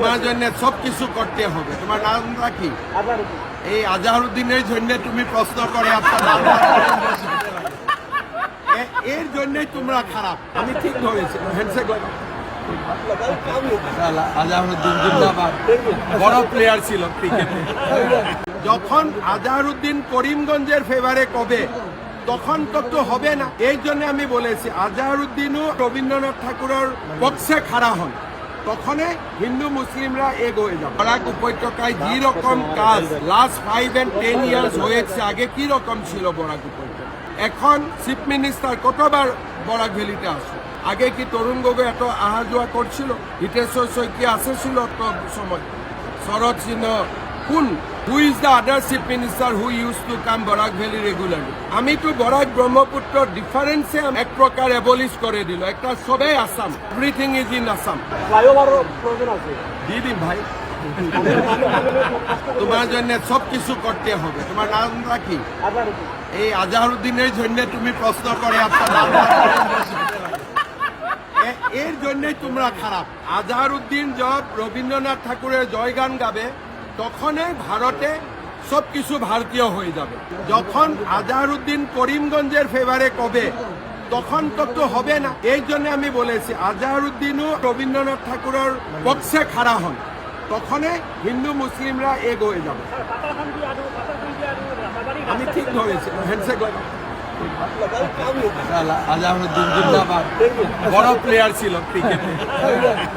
তোমার জন্য সব কিছু করতে হবে। তোমার নামটা কি এই আজহারুদ্দিনের জন্য তুমি প্রশ্ন করে এ- এর জন্যই তোমরা খারাপ। আমি ঠিক ধরেছি বড় প্লেয়ার ছিল ক্রিকেটে যখন আজহারুদ্দিন করিমগঞ্জের ফেভারে কবে, তখন তো হবে না। এই জন্য আমি বলেছি, আজহারুদ্দিনও রবীন্দ্রনাথ ঠাকুরের পক্ষে খাড়া হন। তখনে হিন্দু মুসলিমরা এগোয়ে যাবে। বরাক উপত্যকায় যে রকম কাজ? Last five and ten years হয়েছে। আগে কি রকম ছিল বরাক উপত্যকা? এখন চিফ মিনিস্টার কতবার বরাক ভ্যালিতে আসে? আগে কি তরুণ গগৈ এত আহা যোৱা করছিল? হিতেশ্বৰ শইকীয়া আসেছিল সময়? শরৎ সিংহ কোন who is the other chief minister who use to come Barak valley regularly আমি তো বরাক ব্রহ্মপুত্র ডিফারেন্সে এক প্রকার এবলিশ করে দিল। একটা সবেই Assam everything is in Assam ফ্লাইওভারও প্রয়োজন আছে। দি দিম ভাই। তোমার জন্য সব কিছু করতে হবে। তোমার কি আপনার এই আজহারুদ্দিনের জন্য তুমি প্রশ্ন করে আপনার এর জন্যই তোমরা খারাপ। আজহারুদ্দিন যব রবীন্দ্রনাথ ঠাকুরের জয়গান গাবে। তখনই ভারতে সবকিছু ভারতীয় হয়ে যাবে। যখন আজহারুদ্দিন করিমগঞ্জের ফেভারে কবে তখন তো হবে না। এই জন্য আমি বলেছি আজহারুদ্দিনও রবীন্দ্রনাথ ঠাকুরের পক্ষে খাড়া হন। তখনই হিন্দু মুসলিমরা এক হয়ে যাবে। আমি ঠিক ধরেছি। শালা, আজহারুদ্দিন বড় প্লেয়ার ছিল ক্রিকেটে